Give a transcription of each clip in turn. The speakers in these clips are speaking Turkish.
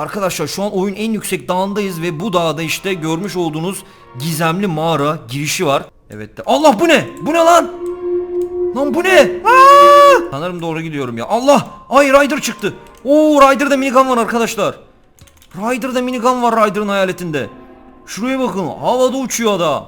Arkadaşlar şu an oyun en yüksek dağındayız ve bu dağda işte görmüş olduğunuz gizemli mağara girişi var. Evet de Allah bu ne? Bu ne lan? Lan bu ne? Aa! Sanırım doğru gidiyorum ya. Allah! Ay Ryder çıktı. Oo Ryder'da minigun var arkadaşlar. Ryder'da minigun var Ryder'ın hayaletinde. Şuraya bakın havada uçuyor adam.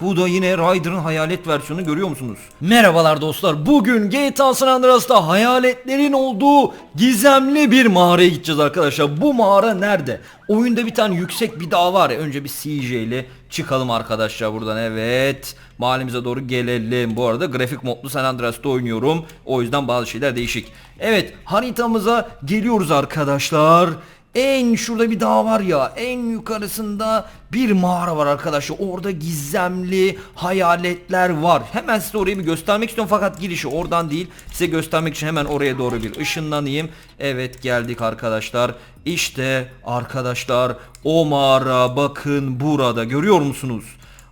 Bu da yine Ryder'ın hayalet versiyonu görüyor musunuz? Merhabalar dostlar. Bugün GTA San Andreas'ta hayaletlerin olduğu gizemli bir mağaraya gideceğiz arkadaşlar. Bu mağara nerede? Oyunda bir tane yüksek bir dağ var ya. Önce bir CJ ile çıkalım arkadaşlar buradan. Evet. Mahallemize doğru gelelim. Bu arada grafik modlu San Andreas'ta oynuyorum. O yüzden bazı şeyler değişik. Evet haritamıza geliyoruz arkadaşlar. En şurada bir dağ var ya en yukarısında bir mağara var arkadaşlar orada gizemli hayaletler var. Hemen size orayı bir göstermek istiyorum fakat girişi oradan değil. Size göstermek için hemen oraya doğru bir ışınlanayım. Evet geldik arkadaşlar. İşte arkadaşlar o mağara bakın burada. Görüyor musunuz?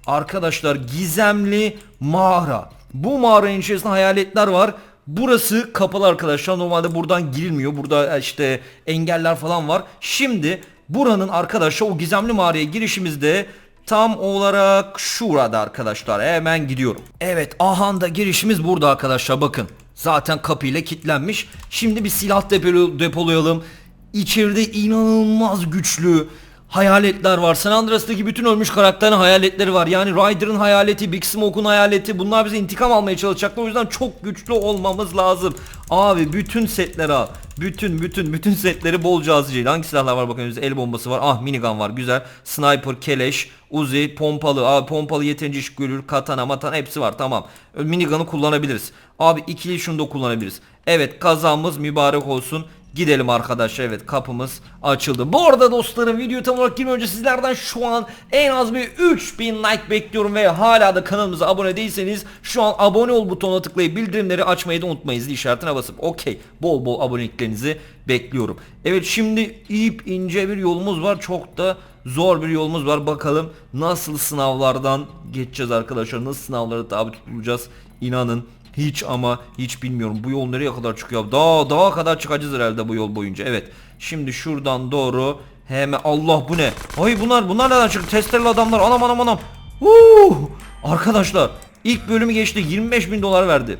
Arkadaşlar gizemli mağara. Bu mağaranın içerisinde hayaletler var Burası kapalı arkadaşlar. Normalde buradan girilmiyor. Burada işte engeller falan var. Şimdi buranın arkadaşlar o gizemli mağaraya girişimizde tam olarak şurada arkadaşlar. Hemen gidiyorum. Evet ahanda girişimiz burada arkadaşlar bakın. Zaten kapıyla kilitlenmiş. Şimdi bir silah depolo- depolayalım. İçeride inanılmaz güçlü hayaletler var. San Andreas'taki bütün ölmüş karakterin hayaletleri var. Yani Ryder'ın hayaleti, Big Smoke'un hayaleti. Bunlar bize intikam almaya çalışacaklar. O yüzden çok güçlü olmamız lazım. Abi bütün setleri al. Bütün bütün bütün setleri bolca hazırlayın. Hangi silahlar var bakın el bombası var. Ah minigun var güzel. Sniper, keleş, uzi, pompalı. Abi pompalı yeterince iş görür. Katana, matana hepsi var tamam. Minigun'u kullanabiliriz. Abi ikili şunu da kullanabiliriz. Evet kazamız mübarek olsun. Gidelim arkadaşlar evet kapımız açıldı. Bu arada dostlarım video tam olarak girmeden önce sizlerden şu an en az bir 3000 like bekliyorum ve hala da kanalımıza abone değilseniz şu an abone ol butonuna tıklayıp bildirimleri açmayı da unutmayın. Zil işaretine basıp okey bol bol aboneliklerinizi bekliyorum. Evet şimdi ip ince bir yolumuz var çok da zor bir yolumuz var bakalım nasıl sınavlardan geçeceğiz arkadaşlar nasıl sınavlara tabi tutulacağız inanın hiç ama hiç bilmiyorum. Bu yol nereye kadar çıkıyor? Daha daha kadar çıkacağız herhalde bu yol boyunca. Evet. Şimdi şuradan doğru hemen Allah bu ne? Ay bunlar bunlar nereden çıktı? Testereli adamlar. Anam anam anam. Huu! Arkadaşlar ilk bölümü geçti 25 bin dolar verdi.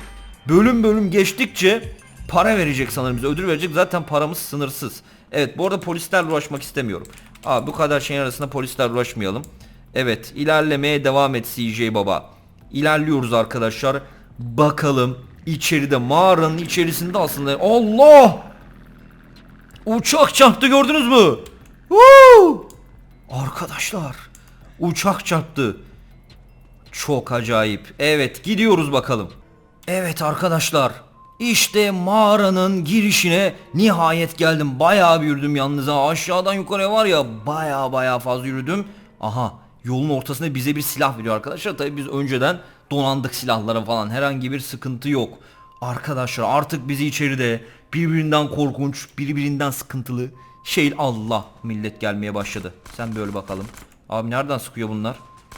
Bölüm bölüm geçtikçe para verecek sanırım bize. Ödül verecek. Zaten paramız sınırsız. Evet bu arada polislerle uğraşmak istemiyorum. Abi bu kadar şeyin arasında polislerle uğraşmayalım. Evet ilerlemeye devam et CJ baba. İlerliyoruz arkadaşlar. Bakalım içeride mağaranın içerisinde aslında Allah! Uçak çarptı gördünüz mü? Woo! Arkadaşlar uçak çarptı. Çok acayip. Evet gidiyoruz bakalım. Evet arkadaşlar. İşte mağaranın girişine nihayet geldim. Bayağı bir yürüdüm yalnız ha. Aşağıdan yukarıya var ya bayağı bayağı fazla yürüdüm. Aha yolun ortasında bize bir silah veriyor arkadaşlar. Tabii biz önceden donandık silahlara falan. Herhangi bir sıkıntı yok. Arkadaşlar artık bizi içeride birbirinden korkunç, birbirinden sıkıntılı şey Allah millet gelmeye başladı. Sen böyle bakalım. Abi nereden sıkıyor bunlar?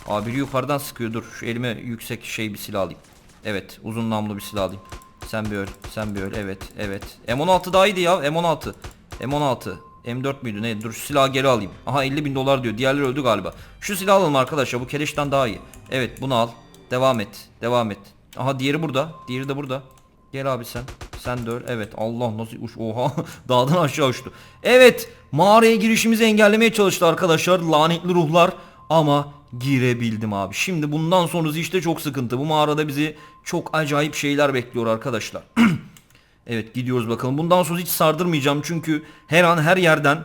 Abi yukarıdan sıkıyor. Dur şu elime yüksek şey bir silah alayım. Evet uzun namlu bir silah alayım. Sen bir öl. Sen bir öl. Evet evet. M16 daha iyiydi ya. M16. M16. M4 müydü ne? Dur şu silahı geri alayım. Aha 50 bin dolar diyor. Diğerleri öldü galiba. Şu silahı alalım arkadaşlar. Bu keleşten daha iyi. Evet bunu al. Devam et. Devam et. Aha diğeri burada. Diğeri de burada. Gel abi sen. Sen de öl. Evet. Allah nasıl uç. Oha. Dağdan aşağı uçtu. Evet. Mağaraya girişimizi engellemeye çalıştı arkadaşlar. Lanetli ruhlar. Ama girebildim abi. Şimdi bundan sonrası işte çok sıkıntı. Bu mağarada bizi çok acayip şeyler bekliyor arkadaşlar. evet gidiyoruz bakalım. Bundan sonra hiç sardırmayacağım çünkü her an her yerden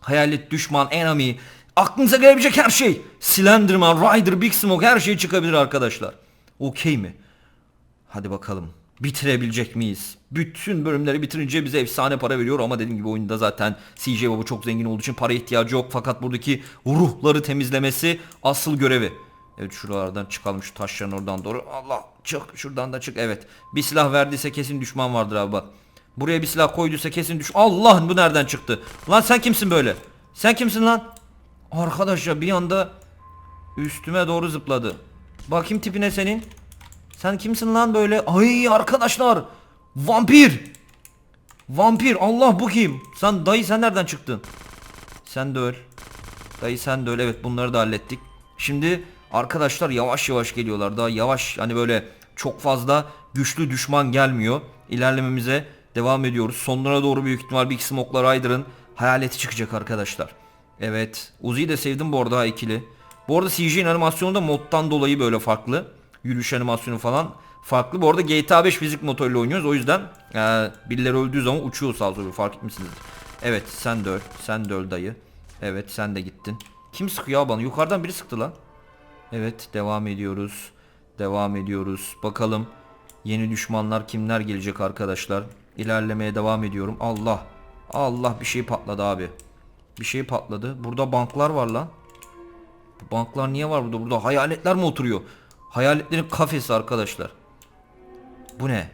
hayalet, düşman, enemy, aklınıza gelebilecek her şey. Slenderman, Ryder, Big Smoke her şey çıkabilir arkadaşlar. Okey mi? Hadi bakalım. Bitirebilecek miyiz? Bütün bölümleri bitirince bize efsane para veriyor ama dediğim gibi oyunda zaten CJ Baba çok zengin olduğu için para ihtiyacı yok. Fakat buradaki ruhları temizlemesi asıl görevi. Evet şuralardan çıkalım şu taşların oradan doğru. Allah çık şuradan da çık. Evet bir silah verdiyse kesin düşman vardır abi bak. Buraya bir silah koyduysa kesin düş... Allah bu nereden çıktı? Lan sen kimsin böyle? Sen kimsin lan? Arkadaş ya bir anda üstüme doğru zıpladı. Bakayım tipine senin. Sen kimsin lan böyle? Ay arkadaşlar. Vampir. Vampir Allah bu kim? Sen dayı sen nereden çıktın? Sen de öl. Dayı sen de öl. Evet bunları da hallettik. Şimdi arkadaşlar yavaş yavaş geliyorlar. Daha yavaş hani böyle çok fazla güçlü düşman gelmiyor. İlerlememize devam ediyoruz. Sonlara doğru büyük ihtimal Big Smoke'la Ryder'ın hayaleti çıkacak arkadaşlar. Evet. Uzi'yi de sevdim bu arada ikili. Bu arada CJ'nin animasyonu da moddan dolayı böyle farklı. Yürüyüş animasyonu falan farklı. Bu arada GTA 5 fizik motoruyla oynuyoruz. O yüzden e, birileri öldüğü zaman uçuyor sağ olsun. Fark etmişsiniz. Evet sen de öl. Sen de öl dayı. Evet sen de gittin. Kim sıkıyor bana? Yukarıdan biri sıktı lan. Evet devam ediyoruz. Devam ediyoruz. Bakalım yeni düşmanlar kimler gelecek arkadaşlar. İlerlemeye devam ediyorum. Allah. Allah bir şey patladı abi. Bir şey patladı. Burada banklar var lan. Bu banklar niye var burada? Burada hayaletler mi oturuyor? Hayaletlerin kafesi arkadaşlar. Bu ne?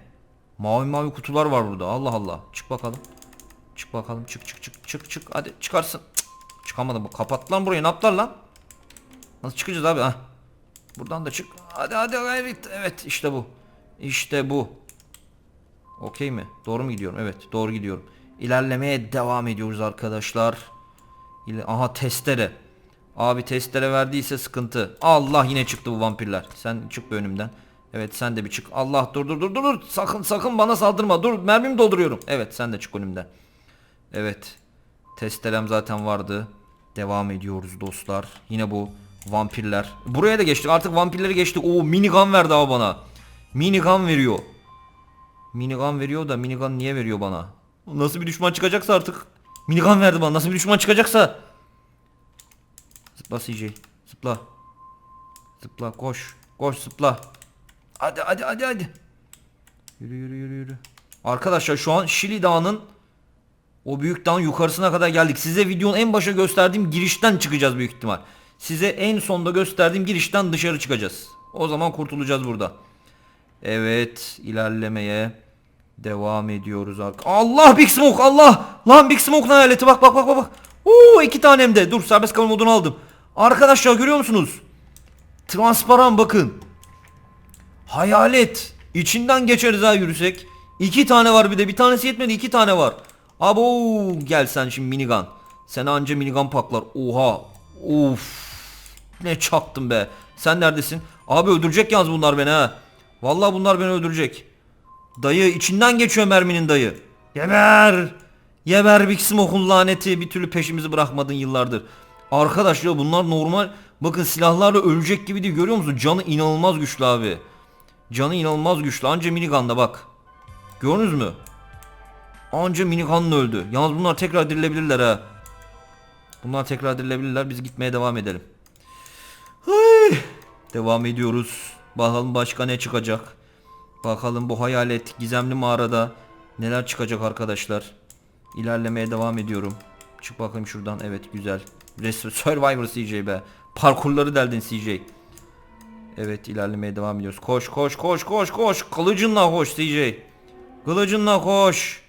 Mavi mavi kutular var burada. Allah Allah. Çık bakalım. Çık bakalım. Çık çık çık çık çık. Hadi çıkarsın. Cık, Çıkamadı bu. Kapat lan burayı. Ne yaptılar lan? Nasıl çıkacağız abi? Hah. Buradan da çık. Hadi hadi evet. Evet işte bu. İşte bu. Okey mi? Doğru mu gidiyorum? Evet doğru gidiyorum. İlerlemeye devam ediyoruz arkadaşlar. İle- Aha testere. Abi testere verdiyse sıkıntı. Allah yine çıktı bu vampirler. Sen çık bir önümden. Evet sen de bir çık. Allah dur dur dur dur dur. Sakın sakın bana saldırma. Dur mermimi dolduruyorum. Evet sen de çık önümden. Evet. Testerem zaten vardı. Devam ediyoruz dostlar. Yine bu vampirler. Buraya da geçtik. Artık vampirleri geçtik. Oo minigun verdi abi bana. Minigun veriyor. Minigun veriyor da minigun niye veriyor bana? Nasıl bir düşman çıkacaksa artık. Minigun verdi bana. Nasıl bir düşman çıkacaksa. Zıpla CJ. Zıpla. Zıpla koş. Koş zıpla. Hadi hadi hadi hadi. Yürü yürü yürü yürü. Arkadaşlar şu an Şili Dağı'nın o büyük dağın yukarısına kadar geldik. Size videonun en başa gösterdiğim girişten çıkacağız büyük ihtimal. Size en sonda gösterdiğim girişten dışarı çıkacağız. O zaman kurtulacağız burada. Evet ilerlemeye devam ediyoruz. ark- Allah Big Smoke Allah! Lan Big Smoke'un hayaleti bak bak bak bak. Oo iki tane hem de. Dur serbest kalma modunu aldım. Arkadaşlar görüyor musunuz? Transparan bakın. Hayalet. İçinden geçeriz ha yürüsek. İki tane var bir de. Bir tanesi yetmedi iki tane var. Abo gel sen şimdi minigun. Sen anca minigun paklar. Oha. Of. Ne çaktım be. Sen neredesin? Abi öldürecek yalnız bunlar beni ha. Vallahi bunlar beni öldürecek. Dayı içinden geçiyor merminin dayı. Geber. Geber Big Smoke'un laneti. Bir türlü peşimizi bırakmadın yıllardır. Arkadaş ya bunlar normal. Bakın silahlarla ölecek gibi değil görüyor musun? Canı inanılmaz güçlü abi. Canı inanılmaz güçlü. Anca minigun'da bak. Gördünüz mü? Anca minigun'la öldü. Yalnız bunlar tekrar dirilebilirler ha. Bunlar tekrar dirilebilirler. Biz gitmeye devam edelim. Hıy. Devam ediyoruz. Bakalım başka ne çıkacak. Bakalım bu hayalet gizemli mağarada neler çıkacak arkadaşlar. İlerlemeye devam ediyorum. Çık bakayım şuradan. Evet güzel. Survivor CJ be. Parkurları deldin CJ. Evet ilerlemeye devam ediyoruz. Koş koş koş koş koş. Kılıcınla koş CJ. Kılıcınla koş.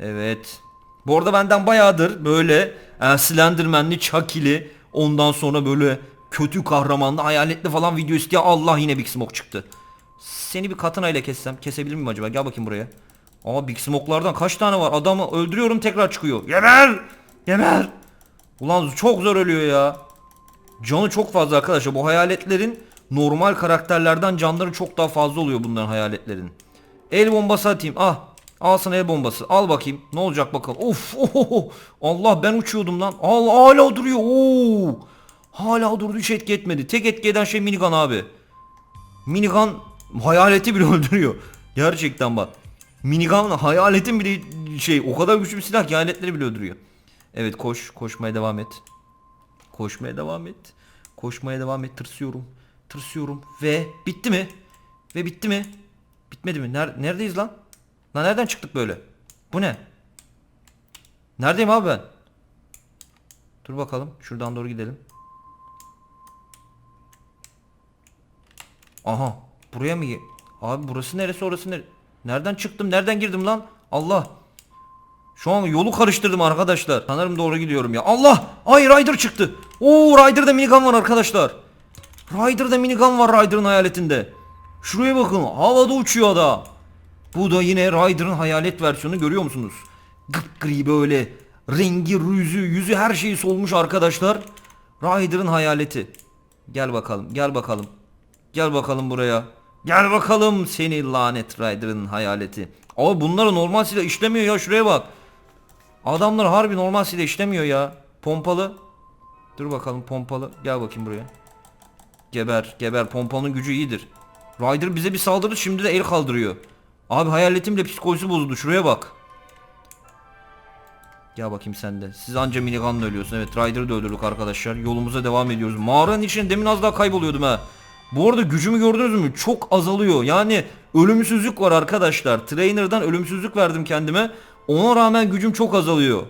Evet. Bu arada benden bayağıdır böyle e, Slenderman'li, Chucky'li ondan sonra böyle kötü kahramanlı, hayaletli falan video isteyen Allah yine Big Smoke çıktı. Seni bir katana ile kessem kesebilir miyim acaba? Gel bakayım buraya. Aa Big Smoke'lardan kaç tane var? Adamı öldürüyorum tekrar çıkıyor. Geber! Geber! Ulan çok zor ölüyor ya. Canı çok fazla arkadaşlar. Bu hayaletlerin normal karakterlerden canları çok daha fazla oluyor bunların hayaletlerin. El bombası atayım. Ah. Al sana el bombası. Al bakayım. Ne olacak bakalım. Of. ohoho. Allah ben uçuyordum lan. Allah hala duruyor. Oo. Hala durdu hiç etki etmedi. Tek etki eden şey minigun abi. Minigun hayaleti bile öldürüyor. Gerçekten bak. Minigun hayaletin bile şey o kadar güçlü bir silah ki hayaletleri bile öldürüyor. Evet koş. Koşmaya devam et. Koşmaya devam et. Koşmaya devam et. Tırsıyorum. Tırsıyorum. Ve bitti mi? Ve bitti mi? Bitmedi mi? Ner- neredeyiz lan? Lan nereden çıktık böyle? Bu ne? Neredeyim abi ben? Dur bakalım. Şuradan doğru gidelim. Aha. Buraya mı? Abi burası neresi orası nere? Nereden çıktım? Nereden girdim lan? Allah. Şu an yolu karıştırdım arkadaşlar. Sanırım doğru gidiyorum ya. Allah! Ay Ryder çıktı. Oo Ryder'da minigun var arkadaşlar. Ryder'da minigun var Ryder'ın hayaletinde. Şuraya bakın. Havada uçuyor adam. Bu da yine Ryder'ın hayalet versiyonu görüyor musunuz? Gıpgri böyle rengi, yüzü, yüzü her şeyi solmuş arkadaşlar. Ryder'ın hayaleti. Gel bakalım, gel bakalım. Gel bakalım buraya. Gel bakalım seni lanet Ryder'ın hayaleti. Ama bunları normal silah işlemiyor ya şuraya bak. Adamlar harbi normal silah işlemiyor ya. Pompalı. Dur bakalım pompalı. Gel bakayım buraya. Geber, geber. Pompalının gücü iyidir. Ryder bize bir saldırdı şimdi de el kaldırıyor. Abi hayaletim de psikolojisi bozuldu. Şuraya bak. Gel bakayım sen de. Siz anca minigunla ölüyorsun. Evet Ryder'ı da öldürdük arkadaşlar. Yolumuza devam ediyoruz. Mağaranın içine demin az daha kayboluyordum ha. Bu arada gücümü gördünüz mü? Çok azalıyor. Yani ölümsüzlük var arkadaşlar. Trainer'dan ölümsüzlük verdim kendime. Ona rağmen gücüm çok azalıyor.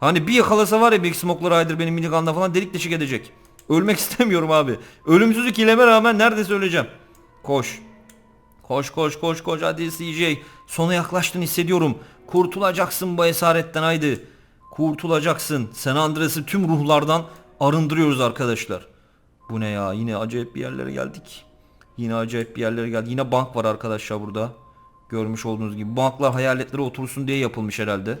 Hani bir yakalasa var ya Big Smoke'la Ryder benim minigunla falan delik deşik edecek. Ölmek istemiyorum abi. Ölümsüzlük ileme rağmen neredeyse öleceğim. Koş. Koş koş koş koş hadi CJ. Sona yaklaştın hissediyorum. Kurtulacaksın bu esaretten haydi. Kurtulacaksın. San Andreas'ı tüm ruhlardan arındırıyoruz arkadaşlar. Bu ne ya? Yine acayip bir yerlere geldik. Yine acayip bir yerlere geldik. Yine bank var arkadaşlar burada. Görmüş olduğunuz gibi. Banklar hayaletlere otursun diye yapılmış herhalde.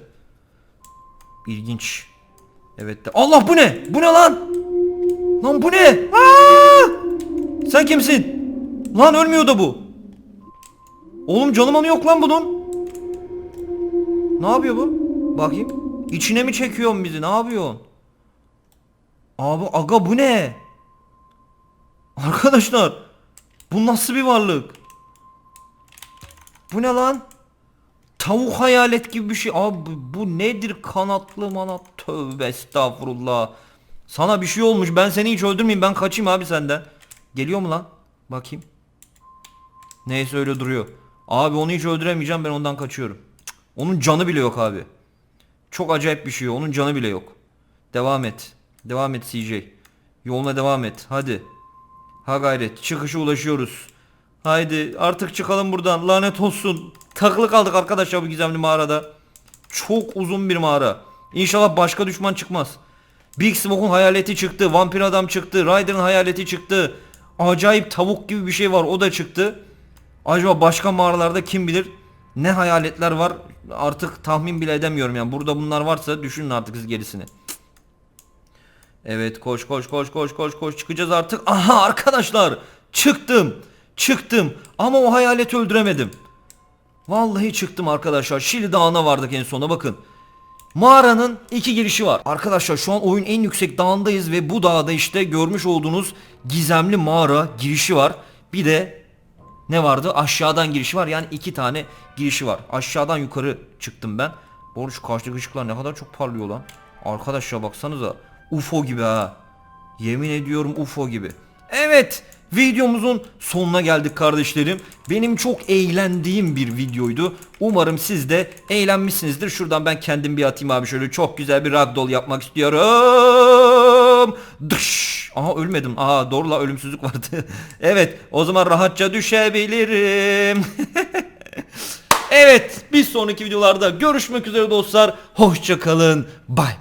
İlginç. Evet de. Allah bu ne? Bu ne lan? Lan bu ne? Aa! Sen kimsin? Lan ölmüyor da bu. Oğlum canım anı yok lan bunun. Ne yapıyor bu? Bakayım. İçine mi çekiyorsun bizi? Ne yapıyorsun? Abi aga bu ne? Arkadaşlar. Bu nasıl bir varlık? Bu ne lan? Tavuk hayalet gibi bir şey. Abi bu nedir kanatlı manat? Tövbe estağfurullah. Sana bir şey olmuş. Ben seni hiç öldürmeyeyim. Ben kaçayım abi senden. Geliyor mu lan? Bakayım. Neyse öyle duruyor. Abi onu hiç öldüremeyeceğim. Ben ondan kaçıyorum. Cık, Onun canı bile yok abi. Çok acayip bir şey. Onun canı bile yok. Devam et. Devam et CJ. Yoluna devam et. Hadi. Ha gayret. Çıkışa ulaşıyoruz. Haydi artık çıkalım buradan. Lanet olsun. Takılı kaldık arkadaşlar bu gizemli mağarada. Çok uzun bir mağara. İnşallah başka düşman çıkmaz. Big Smoke'un hayaleti çıktı. Vampir adam çıktı. Ryder'ın hayaleti çıktı. Acayip tavuk gibi bir şey var. O da çıktı. Acaba başka mağaralarda kim bilir ne hayaletler var artık tahmin bile edemiyorum yani. Burada bunlar varsa düşünün artık siz gerisini. Evet koş koş koş koş koş koş çıkacağız artık. Aha arkadaşlar çıktım. Çıktım ama o hayaleti öldüremedim. Vallahi çıktım arkadaşlar. Şili Dağı'na vardık en sona bakın. Mağaranın iki girişi var. Arkadaşlar şu an oyun en yüksek dağındayız ve bu dağda işte görmüş olduğunuz gizemli mağara girişi var. Bir de ne vardı? Aşağıdan girişi var. Yani iki tane girişi var. Aşağıdan yukarı çıktım ben. Bu arada şu karşıdaki ışıklar ne kadar çok parlıyor lan. Arkadaşlar baksanıza. UFO gibi ha. Yemin ediyorum UFO gibi. Evet. Videomuzun sonuna geldik kardeşlerim. Benim çok eğlendiğim bir videoydu. Umarım siz de eğlenmişsinizdir. Şuradan ben kendim bir atayım abi şöyle çok güzel bir ragdoll yapmak istiyorum. Dış. Aha ölmedim. Aha doğru la ölümsüzlük vardı. evet o zaman rahatça düşebilirim. evet bir sonraki videolarda görüşmek üzere dostlar. Hoşçakalın. Bay bay.